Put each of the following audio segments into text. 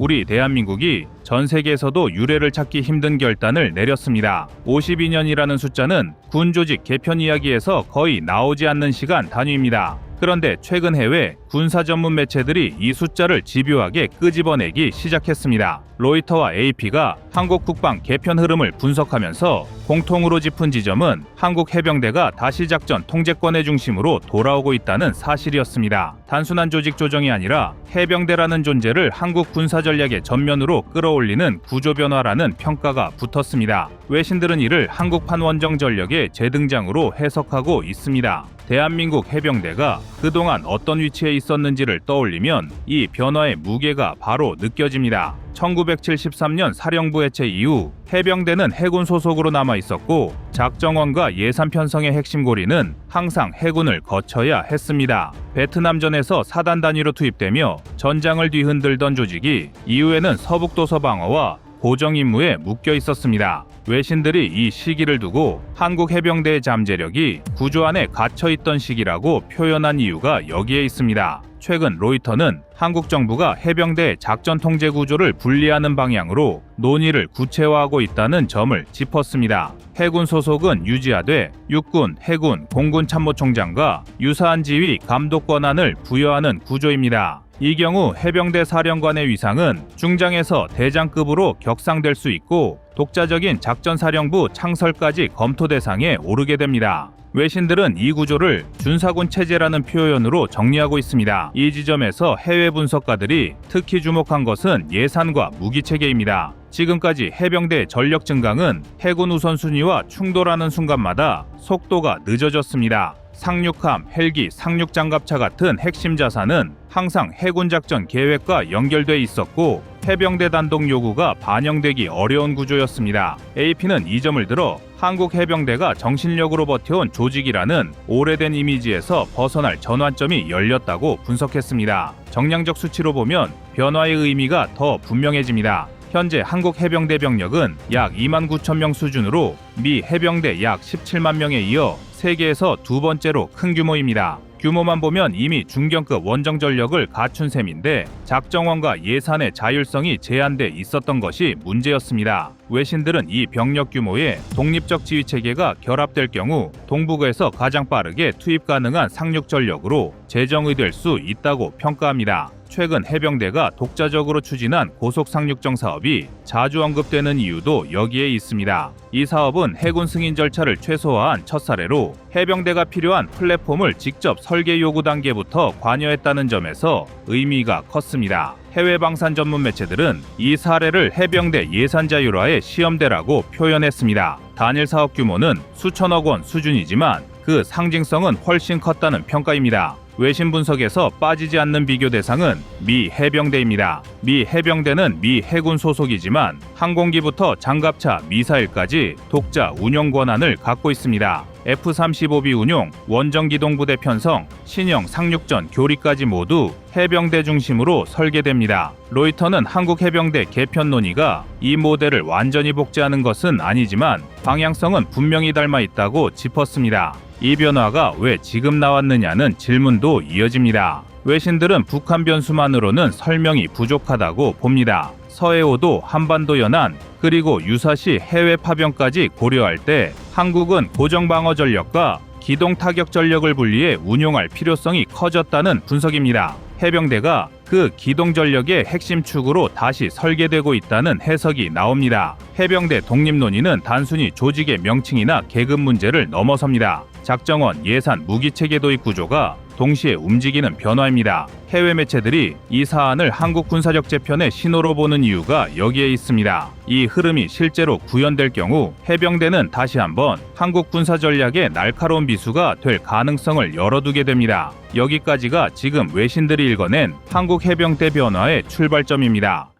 우리 대한민국이 전 세계에서도 유례를 찾기 힘든 결단을 내렸습니다. 52년이라는 숫자는 군 조직 개편 이야기에서 거의 나오지 않는 시간 단위입니다. 그런데 최근 해외 군사 전문 매체들이 이 숫자를 집요하게 끄집어내기 시작했습니다. 로이터와 AP가 한국 국방 개편 흐름을 분석하면서 공통으로 짚은 지점은 한국 해병대가 다시 작전 통제권의 중심으로 돌아오고 있다는 사실이었습니다. 단순한 조직 조정이 아니라 해병대라는 존재를 한국 군사 전략의 전면으로 끌어올 리는 구조 변화라는 평가가 붙었습니다. 외신들은 이를 한국판 원정 전력의 재등장으로 해석하고 있습니다. 대한민국 해병대가 그동안 어떤 위치에 있었는지를 떠올리면 이 변화의 무게가 바로 느껴집니다. 1973년 사령부 해체 이후 해병대는 해군 소속으로 남아 있었고 작정원과 예산 편성의 핵심 고리는 항상 해군을 거쳐야 했습니다. 베트남전에서 사단 단위로 투입되며 전장을 뒤흔들던 조직이 이후에는 서북도서 방어와 고정 임무에 묶여 있었습니다. 외신들이 이 시기를 두고 한국 해병대의 잠재력이 구조 안에 갇혀 있던 시기라고 표현한 이유가 여기에 있습니다. 최근 로이터는 한국 정부가 해병대 작전 통제 구조를 분리하는 방향으로 논의를 구체화하고 있다는 점을 짚었습니다. 해군 소속은 유지하되 육군, 해군, 공군 참모총장과 유사한 지휘 감독 권한을 부여하는 구조입니다. 이 경우 해병대 사령관의 위상은 중장에서 대장급으로 격상될 수 있고 독자적인 작전사령부 창설까지 검토 대상에 오르게 됩니다. 외신들은 이 구조를 준사군 체제라는 표현으로 정리하고 있습니다. 이 지점에서 해외 분석가들이 특히 주목한 것은 예산과 무기 체계입니다. 지금까지 해병대 전력 증강은 해군 우선순위와 충돌하는 순간마다 속도가 늦어졌습니다. 상륙함, 헬기, 상륙장갑차 같은 핵심 자산은 항상 해군 작전 계획과 연결돼 있었고 해병대 단독 요구가 반영되기 어려운 구조였습니다. AP는 이 점을 들어 한국 해병대가 정신력으로 버텨온 조직이라는 오래된 이미지에서 벗어날 전환점이 열렸다고 분석했습니다. 정량적 수치로 보면 변화의 의미가 더 분명해집니다. 현재 한국 해병대 병력은 약 2만 9천 명 수준으로 미 해병대 약 17만 명에 이어 세계에서 두 번째로 큰 규모입니다. 규모만 보면 이미 중견급 원정 전력을 갖춘 셈인데 작정원과 예산의 자율성이 제한돼 있었던 것이 문제였습니다. 외신들은 이 병력 규모에 독립적 지휘 체계가 결합될 경우 동북에서 가장 빠르게 투입 가능한 상륙 전력으로 재정의될 수 있다고 평가합니다. 최근 해병대가 독자적으로 추진한 고속 상륙정 사업이 자주 언급되는 이유도 여기에 있습니다. 이 사업은 해군 승인 절차를 최소화한 첫 사례로 해병대가 필요한 플랫폼을 직접 설계 요구 단계부터 관여했다는 점에서 의미가 컸습니다. 해외 방산 전문 매체들은 이 사례를 해병대 예산 자율화의 시험대라고 표현했습니다. 단일 사업 규모는 수천억 원 수준이지만 그 상징성은 훨씬 컸다는 평가입니다. 외신 분석에서 빠지지 않는 비교 대상은 미 해병대입니다. 미 해병대는 미 해군 소속이지만 항공기부터 장갑차, 미사일까지 독자 운영 권한을 갖고 있습니다. F-35B 운용, 원정기동부대 편성, 신형 상륙전 교리까지 모두 해병대 중심으로 설계됩니다. 로이터는 한국 해병대 개편 논의가 이 모델을 완전히 복제하는 것은 아니지만 방향성은 분명히 닮아 있다고 짚었습니다. 이 변화가 왜 지금 나왔느냐는 질문도 이어집니다. 외신들은 북한 변수만으로는 설명이 부족하다고 봅니다. 서해오도 한반도 연안 그리고 유사시 해외 파병까지 고려할 때 한국은 고정 방어 전력과 기동 타격 전력을 분리해 운용할 필요성이 커졌다는 분석입니다. 해병대가 그 기동 전력의 핵심 축으로 다시 설계되고 있다는 해석이 나옵니다. 해병대 독립 논의는 단순히 조직의 명칭이나 계급 문제를 넘어섭니다. 작정원, 예산, 무기 체계 도입 구조가 동시에 움직이는 변화입니다. 해외 매체들이 이 사안을 한국 군사력 재편의 신호로 보는 이유가 여기에 있습니다. 이 흐름이 실제로 구현될 경우 해병대는 다시 한번 한국 군사 전략의 날카로운 비수가 될 가능성을 열어두게 됩니다. 여기까지가 지금 외신들이 읽어낸 한국 해병대 변화의 출발점입니다.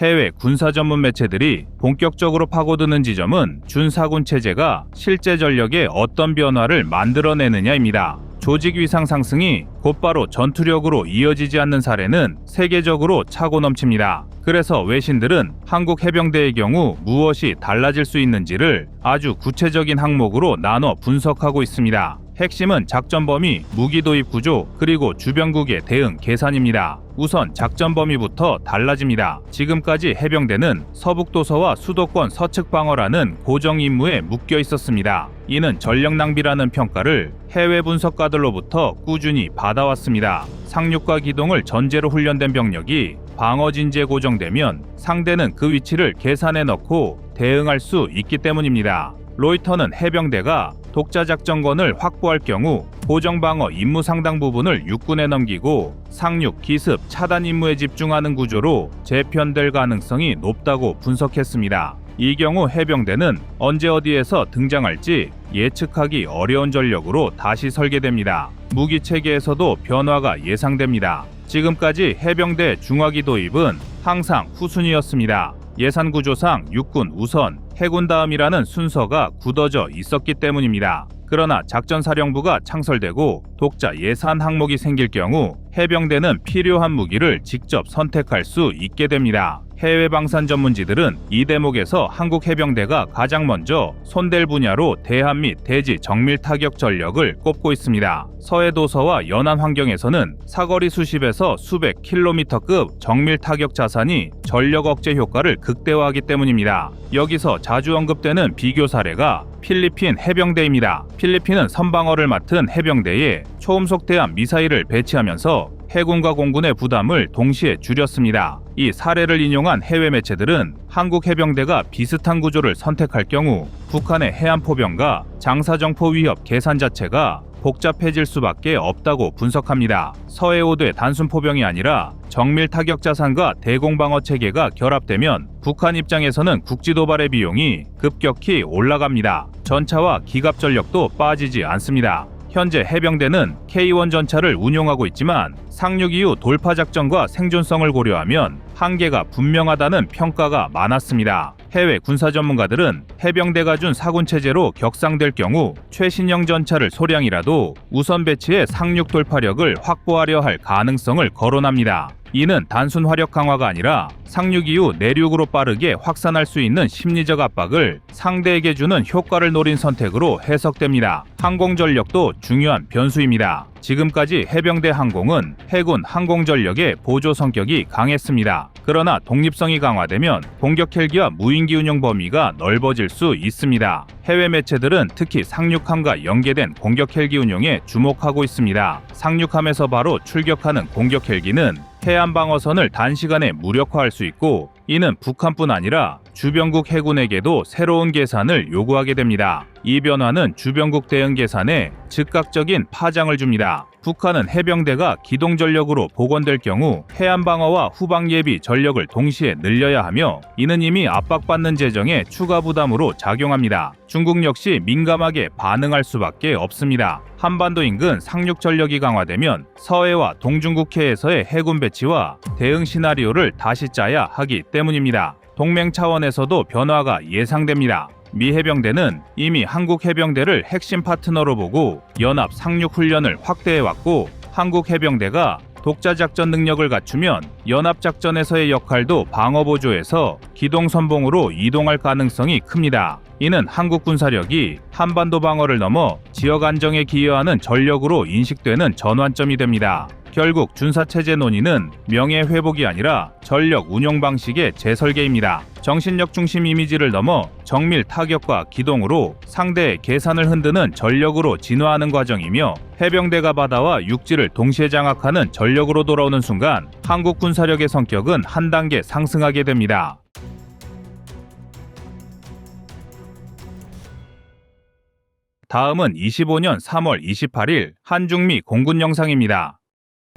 해외 군사 전문 매체들이 본격적으로 파고드는 지점은 준사군 체제가 실제 전력에 어떤 변화를 만들어내느냐입니다. 조직 위상 상승이 곧바로 전투력으로 이어지지 않는 사례는 세계적으로 차고 넘칩니다. 그래서 외신들은 한국 해병대의 경우 무엇이 달라질 수 있는지를 아주 구체적인 항목으로 나눠 분석하고 있습니다. 핵심은 작전 범위, 무기 도입 구조, 그리고 주변국의 대응 계산입니다. 우선 작전 범위부터 달라집니다. 지금까지 해병대는 서북도서와 수도권 서측 방어라는 고정 임무에 묶여 있었습니다. 이는 전력 낭비라는 평가를 해외 분석가들로부터 꾸준히 받아왔습니다. 상륙과 기동을 전제로 훈련된 병력이 방어 진지에 고정되면 상대는 그 위치를 계산해 넣고 대응할 수 있기 때문입니다. 로이터는 해병대가 독자 작전권을 확보할 경우 고정 방어 임무 상당 부분을 육군에 넘기고 상륙, 기습, 차단 임무에 집중하는 구조로 재편될 가능성이 높다고 분석했습니다. 이 경우 해병대는 언제 어디에서 등장할지 예측하기 어려운 전력으로 다시 설계됩니다. 무기 체계에서도 변화가 예상됩니다. 지금까지 해병대 중화기 도입은 항상 후순위였습니다. 예산 구조상 육군 우선, 해군 다음이라는 순서가 굳어져 있었기 때문입니다. 그러나 작전사령부가 창설되고 독자 예산 항목이 생길 경우 해병대는 필요한 무기를 직접 선택할 수 있게 됩니다. 해외 방산 전문지들은 이 대목에서 한국 해병대가 가장 먼저 손댈 분야로 대함 및 대지 정밀 타격 전력을 꼽고 있습니다. 서해 도서와 연안 환경에서는 사거리 수십에서 수백 킬로미터급 정밀 타격 자산이 전력 억제 효과를 극대화하기 때문입니다. 여기서 자주 언급되는 비교 사례가 필리핀 해병대입니다. 필리핀은 선방어를 맡은 해병대에 초음속 대함 미사일을 배치하면서 해군과 공군의 부담을 동시에 줄였습니다. 이 사례를 인용한 해외 매체들은 한국 해병대가 비슷한 구조를 선택할 경우 북한의 해안 포병과 장사정포 위협 계산 자체가 복잡해질 수밖에 없다고 분석합니다. 서해오대 단순 포병이 아니라 정밀 타격 자산과 대공방어 체계가 결합되면 북한 입장에서는 국지 도발의 비용이 급격히 올라갑니다. 전차와 기갑 전력도 빠지지 않습니다. 현재 해병대는 K1 전차를 운용하고 있지만 상륙 이후 돌파 작전과 생존성을 고려하면 한계가 분명하다는 평가가 많았습니다. 해외 군사 전문가들은 해병대가 준 사군 체제로 격상될 경우 최신형 전차를 소량이라도 우선 배치해 상륙 돌파력을 확보하려 할 가능성을 거론합니다. 이는 단순 화력 강화가 아니라 상륙 이후 내륙으로 빠르게 확산할 수 있는 심리적 압박을 상대에게 주는 효과를 노린 선택으로 해석됩니다. 항공 전력도 중요한 변수입니다. 지금까지 해병대 항공은 해군 항공 전력의 보조 성격이 강했습니다. 그러나 독립성이 강화되면 공격 헬기와 무인기 운용 범위가 넓어질 수 있습니다. 해외 매체들은 특히 상륙함과 연계된 공격 헬기 운용에 주목하고 있습니다. 상륙함에서 바로 출격하는 공격 헬기는 해안 방어선을 단시간에 무력화할 수 있고 이는 북한뿐 아니라 주변국 해군에게도 새로운 계산을 요구하게 됩니다. 이 변화는 주변국 대응 계산에 즉각적인 파장을 줍니다. 북한은 해병대가 기동 전력으로 복원될 경우 해안 방어와 후방 예비 전력을 동시에 늘려야 하며 이는 이미 압박받는 재정에 추가 부담으로 작용합니다. 중국 역시 민감하게 반응할 수밖에 없습니다. 한반도 인근 상륙 전력이 강화되면 서해와 동중국해에서의 해군 배치와 대응 시나리오를 다시 짜야 하기 때문입니다. 동맹 차원에서도 변화가 예상됩니다. 미 해병대는 이미 한국 해병대를 핵심 파트너로 보고 연합 상륙 훈련을 확대해 왔고 한국 해병대가 독자 작전 능력을 갖추면 연합 작전에서의 역할도 방어 보조에서 기동 선봉으로 이동할 가능성이 큽니다. 이는 한국 군사력이 한반도 방어를 넘어 지역 안정에 기여하는 전력으로 인식되는 전환점이 됩니다. 결국 군사 체제 논의는 명예 회복이 아니라 전력 운용 방식의 재설계입니다. 정신력 중심 이미지를 넘어 정밀 타격과 기동으로 상대의 계산을 흔드는 전력으로 진화하는 과정이며 해병대가 바다와 육지를 동시에 장악하는 전력으로 돌아오는 순간 한국 군사력의 성격은 한 단계 상승하게 됩니다. 다음은 25년 3월 28일 한중미 공군 영상입니다.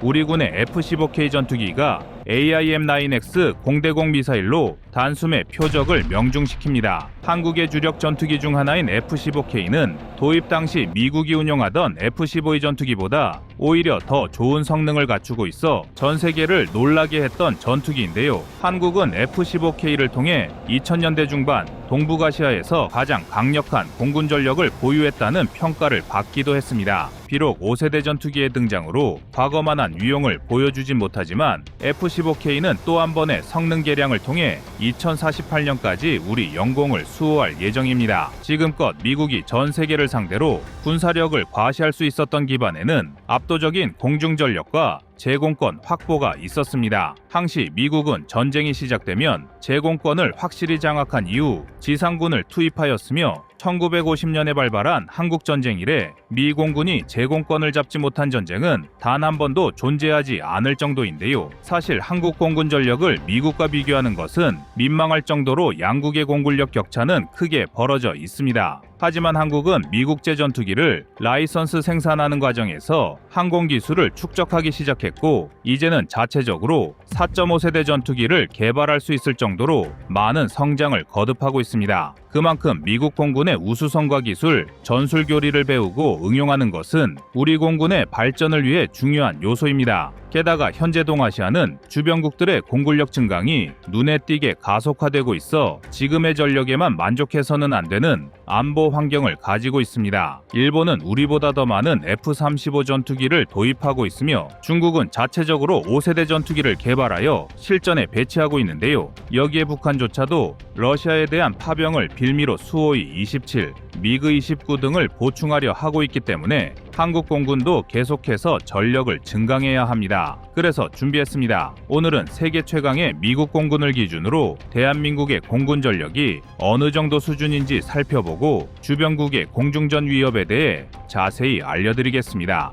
우리 군의 F-15K 전투기가 AIM-9X 공대공 미사일로 단숨에 표적을 명중시킵니다. 한국의 주력 전투기 중 하나인 F-15K는 도입 당시 미국이 운용하던 F-15E 전투기보다 오히려 더 좋은 성능을 갖추고 있어 전 세계를 놀라게 했던 전투기인데요. 한국은 F-15K를 통해 2000년대 중반 동북아시아에서 가장 강력한 공군 전력을 보유했다는 평가를 받기도 했습니다. 비록 5세대 전투기의 등장으로 과거만한 위용을 보여주진 못하지만 F-15K는 또 한 번의 성능 개량을 통해 2048년까지 우리 영공을 수호할 예정입니다. 지금껏 미국이 전 세계를 상대로 군사력을 과시할 수 있었던 기반에는 압도적인 공중전력과 제공권 확보가 있었습니다. 항시 미국은 전쟁이 시작되면 제공권을 확실히 장악한 이후 지상군을 투입하였으며 1950년에 발발한 한국전쟁 이래 미 공군이 제공권을 잡지 못한 전쟁은 단 한 번도 존재하지 않을 정도인데요. 사실 한국 공군 전력을 미국과 비교하는 것은 민망할 정도로 양국의 공군력 격차는 크게 벌어져 있습니다. 하지만 한국은 미국제 전투기를 라이선스 생산하는 과정에서 항공 기술을 축적하기 시작했고 이제는 자체적으로 4.5세대 전투기를 개발할 수 있을 정도로 많은 성장을 거듭하고 있습니다. 그만큼 미국 공군의 우수성과 기술, 전술 교리를 배우고 응용하는 것은 우리 공군의 발전을 위해 중요한 요소입니다. 게다가 현재 동아시아는 주변국들의 공군력 증강이 눈에 띄게 가속화되고 있어 지금의 전력에만 만족해서는 안 되는 안보 환경을 가지고 있습니다. 일본은 우리보다 더 많은 F-35 전투기를 도입하고 있으며 중국은 자체적으로 5세대 전투기를 개발하여 실전에 배치하고 있는데요. 여기에 북한조차도 러시아에 대한 파병을 빌미로 수호이 27, 미그 29 등을 보충하려 하고 있기 때문에 한국 공군도 계속해서 전력을 증강해야 합니다. 그래서 준비했습니다. 오늘은 세계 최강의 미국 공군을 기준으로 대한민국의 공군 전력이 어느 정도 수준인지 살펴보고 주변국의 공중전 위협에 대해 자세히 알려드리겠습니다.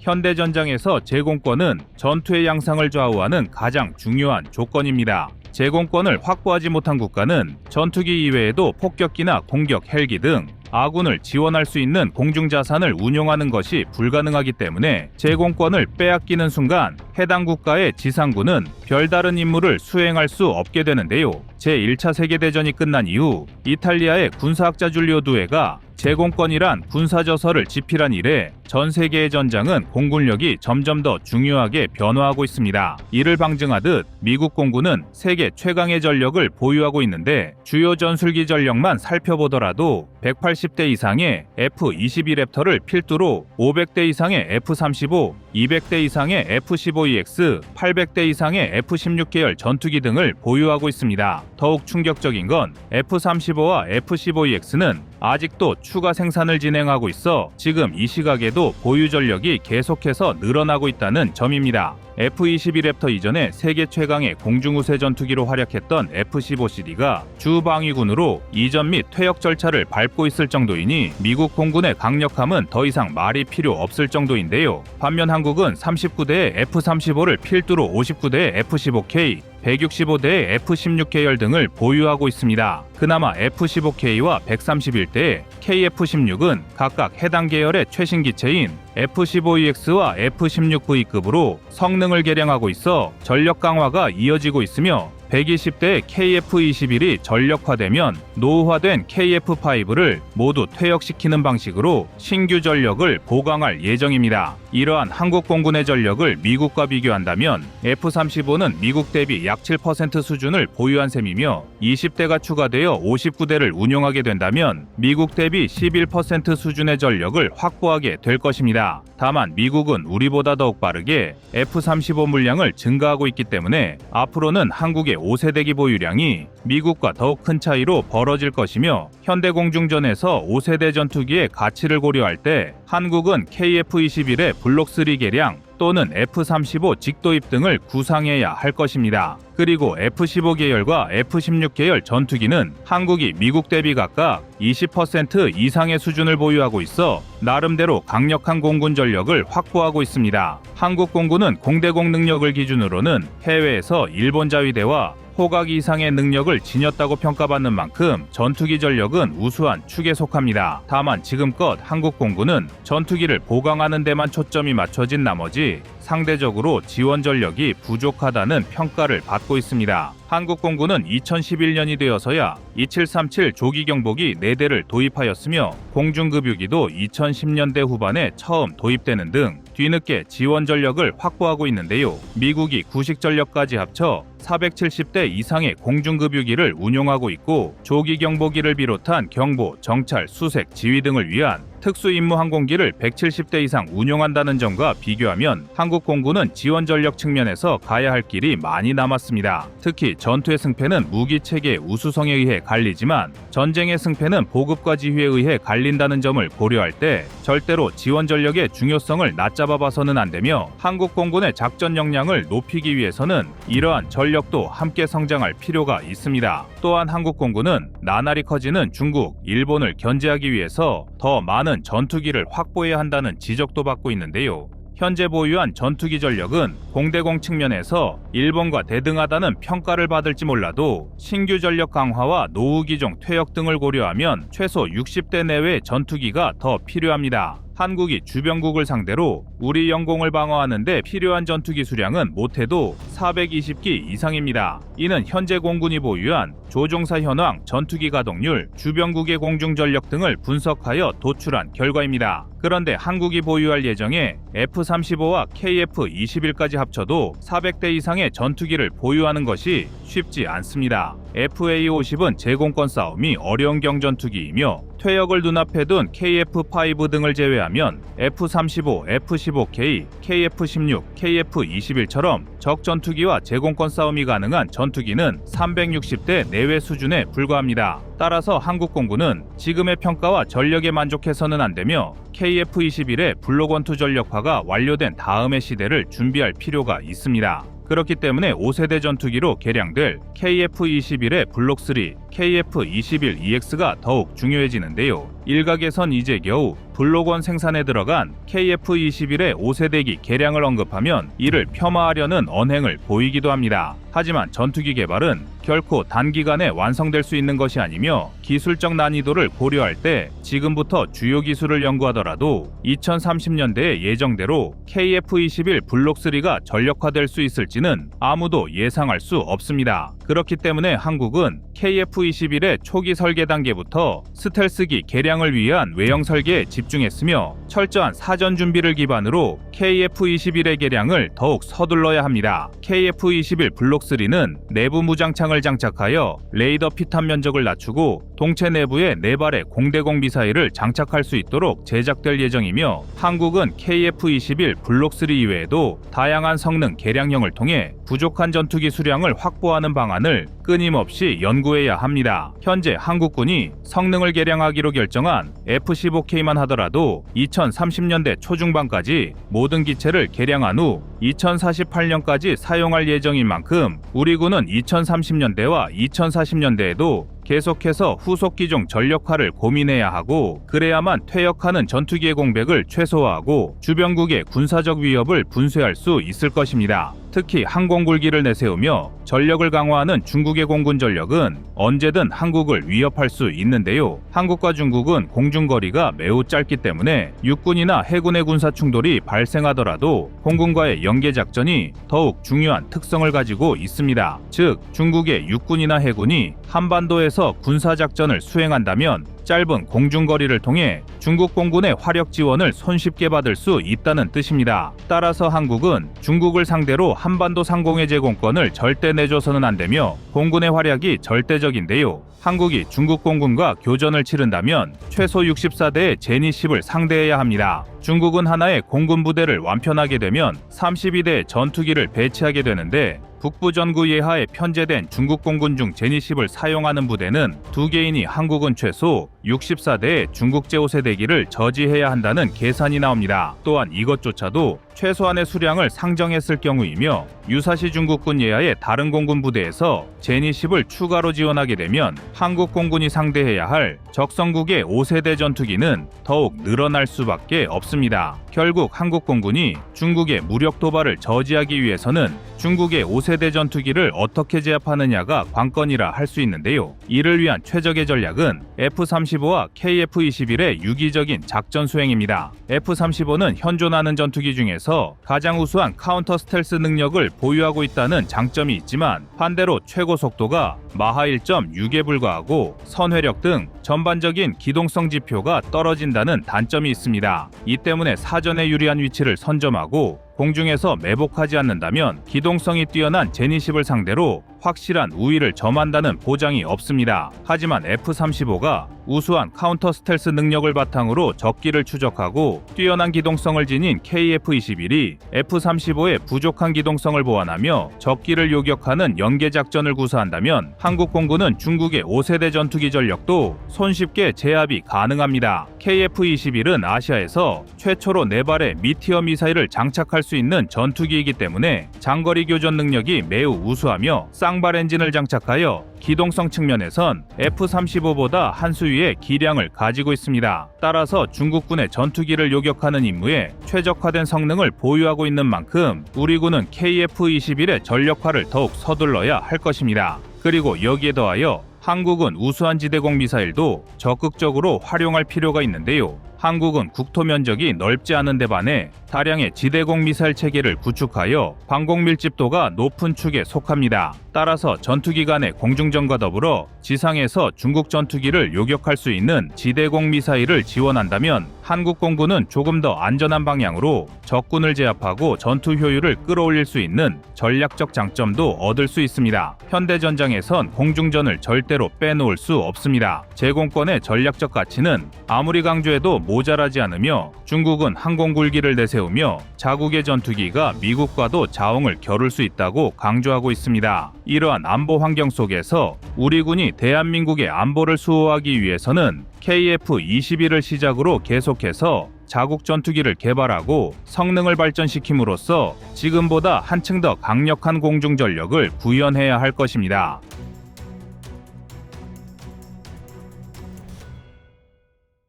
현대전장에서 제공권은 전투의 양상을 좌우하는 가장 중요한 조건입니다. 제공권을 확보하지 못한 국가는 전투기 이외에도 폭격기나 공격 헬기 등 아군을 지원할 수 있는 공중자산을 운용하는 것이 불가능하기 때문에 제공권을 빼앗기는 순간 해당 국가의 지상군은 별다른 임무를 수행할 수 없게 되는데요. 제1차 세계대전이 끝난 이후 이탈리아의 군사학자 줄리오 두에가 제공권이란 군사저서를 집필한 이래 전 세계의 전장은 공군력이 점점 더 중요하게 변화하고 있습니다. 이를 방증하듯 미국 공군은 세계 최강의 전력을 보유하고 있는데 주요 전술기 전력만 살펴보더라도 180대 이상의 F-22 랩터를 필두로 500대 이상의 F-35, 200대 이상의 F-15EX, 800대 이상의 F-16 계열 전투기 등을 보유하고 있습니다. 더욱 충격적인 건 F-35와 F-15EX는 아직도 추가 생산을 진행하고 있어 지금 이 시각에도 보유 전력이 계속해서 늘어나고 있다는 점입니다. F-22 랩터 이전에 세계 최강의 공중우세 전투기로 활약했던 F-15CD가 주방위군으로 이전 및 퇴역 절차를 밟고 있을 정도이니 미국 공군의 강력함은 더 이상 말이 필요 없을 정도인데요. 반면 한국은 39대의 F-35를 필두로 59대의 F-15K, 165대의 F-16 계열 등을 보유하고 있습니다. 그나마 F-15K와 131대의 KF-16은 각각 해당 계열의 최신 기체인 F-15EX와 F-16V급으로 성능을 개량하고 있어 전력 강화가 이어지고 있으며 120대 KF-21이 전력화되면 노후화된 KF-5를 모두 퇴역시키는 방식으로 신규 전력을 보강할 예정입니다. 이러한 한국 공군의 전력을 미국과 비교한다면 F-35는 미국 대비 약 7% 수준을 보유한 셈이며 20대가 추가되어 59대를 운용하게 된다면 미국 대비 11% 수준의 전력을 확보하게 될 것입니다. 다만 미국은 우리보다 더욱 빠르게 F-35 물량을 증가하고 있기 때문에 앞으로는 한국의 5세대기 보유량이 미국과 더욱 큰 차이로 벌어질 것이며 현대공중전에서 5세대 전투기의 가치를 고려할 때 한국은 KF-21의 블록 3 개량 또는 F-35 직도입 등을 구상해야 할 것입니다. 그리고 F-15 계열과 F-16 계열 전투기는 한국이 미국 대비 각각 20% 이상의 수준을 보유하고 있어 나름대로 강력한 공군 전력을 확보하고 있습니다. 한국 공군은 공대공 능력을 기준으로는 해외에서 일본 자위대와 호각 이상의 능력을 지녔다고 평가받는 만큼 전투기 전력은 우수한 축에 속합니다. 다만 지금껏 한국 공군은 전투기를 보강하는 데만 초점이 맞춰진 나머지 상대적으로 지원 전력이 부족하다는 평가를 받고 있습니다. 한국 공군은 2011년이 되어서야 2737 조기 경보기 4대를 도입하였으며 공중급유기도 2010년대 후반에 처음 도입되는 등 뒤늦게 지원 전력을 확보하고 있는데요. 미국이 구식 전력까지 합쳐 470대 이상의 공중급유기를 운용하고 있고 조기 경보기를 비롯한 경보, 정찰, 수색, 지휘 등을 위한 특수임무 항공기를 170대 이상 운용한다는 점과 비교하면 한국 공군은 지원 전력 측면에서 가야 할 길이 많이 남았습니다. 특히 전투의 승패는 무기 체계 우수성에 의해 갈리지만 전쟁의 승패는 보급과 지휘에 의해 갈린다는 점을 고려할 때 절대로 지원 전력의 중요성을 낮잡아 봐서는 안 되며 한국 공군의 작전 역량을 높이기 위해서는 이러한 전력도 함께 성장할 필요가 있습니다. 또한 한국 공군은 나날이 커지는 중국, 일본을 견제하기 위해서 더 많은 전투기를 확보해야 한다는 지적도 받고 있는데요. 현재 보유한 전투기 전력은 공대공 측면에서 일본과 대등하다는 평가를 받을지 몰라도 신규 전력 강화와 노후 기종 퇴역 등을 고려하면 최소 60대 내외 전투기가 더 필요합니다. 한국이 주변국을 상대로 우리 영공을 방어하는데 필요한 전투기 수량은 못해도 420기 이상입니다. 이는 현재 공군이 보유한 조종사 현황, 전투기 가동률, 주변국의 공중 전력 등을 분석하여 도출한 결과입니다. 그런데 한국이 보유할 예정의 F-35와 KF-21까지 합쳐도 400대 이상의 전투기를 보유하는 것이 쉽지 않습니다. FA-50은 제공권 싸움이 어려운 경전투기이며 퇴역을 눈앞에 둔 KF-5 등을 제외하면 F-35, F-15K, KF-16, KF-21처럼 적 전투기와 제공권 싸움이 가능한 전투기는 360대 내외 수준에 불과합니다. 따라서 한국 공군은 지금의 평가와 전력에 만족해서는 안 되며 KF-21의 블록원투 전력화가 완료된 다음의 시대를 준비할 필요가 있습니다. 그렇기 때문에 5세대 전투기로 개량될 KF-21의 블록3, KF-21EX가 더욱 중요해지는데요. 일각에선 이제 겨우 블록원 생산에 들어간 KF-21의 5세대기 개량을 언급하면 이를 폄하하려는 언행을 보이기도 합니다. 하지만 전투기 개발은 결코 단기간에 완성될 수 있는 것이 아니며 기술적 난이도를 고려할 때 지금부터 주요 기술을 연구하더라도 2030년대에 예정대로 KF-21 블록3가 전력화될 수 있을지는 아무도 예상할 수 없습니다. 그렇기 때문에 한국은 KF-21의 초기 설계 단계부터 스텔스기 개량을 위한 외형 설계에 집 중했으며 철저한 사전 준비를 기반으로 KF-21의 개량을 더욱 서둘러야 합니다. KF-21 블록3는 내부 무장창을 장착하여 레이더 피탄 면적을 낮추고 동체 내부에 네 발의 공대공 미사일을 장착할 수 있도록 제작될 예정이며 한국은 KF-21 블록3 이외에도 다양한 성능 개량형을 통해 부족한 전투기 수량을 확보하는 방안을 끊임없이 연구해야 합니다. 현재 한국군이 성능을 개량하기로 결정한 F-15K만 하더라도 2030년대 초중반까지 모든 기체를 개량한 후 2048년까지 사용할 예정인 만큼 우리 군은 2030년대와 2040년대에도 계속해서 후속 기종 전력화를 고민해야 하고 그래야만 퇴역하는 전투기의 공백을 최소화하고 주변국의 군사적 위협을 분쇄할 수 있을 것입니다. 특히 항공굴기를 내세우며 전력을 강화하는 중국의 공군 전력은 언제든 한국을 위협할 수 있는데요. 한국과 중국은 공중거리가 매우 짧기 때문에 육군이나 해군의 군사 충돌이 발생하더라도 공군과의 연계 작전이 더욱 중요한 특성을 가지고 있습니다. 즉, 중국의 육군이나 해군이 한반도에서 군사 작전을 수행한다면 짧은 공중거리를 통해 중국 공군의 화력 지원을 손쉽게 받을 수 있다는 뜻입니다. 따라서 한국은 중국을 상대로 한반도 상공의 제공권을 절대 내줘서는 안 되며 공군의 활약이 절대적인데요. 한국이 중국 공군과 교전을 치른다면 최소 64대의 제니10을 상대해야 합니다. 중국은 하나의 공군 부대를 완편하게 되면 32대의 전투기를 배치하게 되는데 북부 전구 예하에 편제된 중국 공군 중 제니10을 사용하는 부대는 두 개이니 한국은 최소 64대의 중국 제5세대기를 저지해야 한다는 계산이 나옵니다. 또한 이것조차도 최소한의 수량을 상정했을 경우이며 유사시 중국군 예하의 다른 공군 부대에서 제니10을 추가로 지원하게 되면 한국 공군이 상대해야 할 적성국의 5세대 전투기는 더욱 늘어날 수밖에 없습니다. 결국 한국 공군이 중국의 무력 도발을 저지하기 위해서는 중국의 5세대 전투기를 어떻게 제압하느냐가 관건이라 할 수 있는데요. 이를 위한 최적의 전략은 F-35 와 KF-21의 유기적인 작전 수행입니다. F-35는 현존하는 전투기 중에서 가장 우수한 카운터 스텔스 능력을 보유하고 있다는 장점이 있지만 반대로 최고 속도가 마하 1.6에 불과하고 선회력 등 전반적인 기동성 지표가 떨어진다는 단점이 있습니다. 이 때문에 사전에 유리한 위치를 선점하고 공중에서 매복하지 않는다면 기동성이 뛰어난 제니십을 상대로 확실한 우위를 점한다는 보장이 없습니다. 하지만 F-35가 우수한 카운터 스텔스 능력을 바탕으로 적기를 추적하고 뛰어난 기동성을 지닌 KF-21이 F-35의 부족한 기동성을 보완하며 적기를 요격하는 연계 작전을 구사한다면 한국 공군은 중국의 5세대 전투기 전력도 손쉽게 제압이 가능합니다. KF-21은 아시아에서 최초로 4발의 미티어 미사일을 장착할 수 있는 전투기이기 때문에 장거리 교전 능력이 매우 우수하며 쌍발 엔진을 장착하여 기동성 측면에선 F-35보다 한 수 위의 기량을 가지고 있습니다. 따라서 중국군의 전투기를 요격하는 임무에 최적화된 성능을 보유하고 있는 만큼 우리 군은 KF-21의 전력화를 더욱 서둘러야 할 것입니다. 그리고 여기에 더하여 한국은 우수한 지대공 미사일도 적극적으로 활용할 필요가 있는데요. 한국은 국토 면적이 넓지 않은 데 반해 다량의 지대공 미사일 체계를 구축하여 방공 밀집도가 높은 축에 속합니다. 따라서 전투기 간의 공중전과 더불어 지상에서 중국 전투기를 요격할 수 있는 지대공 미사일을 지원한다면 한국 공군은 조금 더 안전한 방향으로 적군을 제압하고 전투 효율을 끌어올릴 수 있는 전략적 장점도 얻을 수 있습니다. 현대 전장에선 공중전을 절대로 빼놓을 수 없습니다. 제공권의 전략적 가치는 아무리 강조해도 모자라지 않으며 중국은 항공 굴기를 내세우며 자국의 전투기가 미국과도 자웅을 겨룰 수 있다고 강조하고 있습니다. 이러한 안보 환경 속에서 우리 군이 대한민국의 안보를 수호하기 위해서는 KF-21을 시작으로 계속해서 자국 전투기를 개발하고 성능을 발전시킴으로써 지금보다 한층 더 강력한 공중 전력을 구현해야 할 것입니다.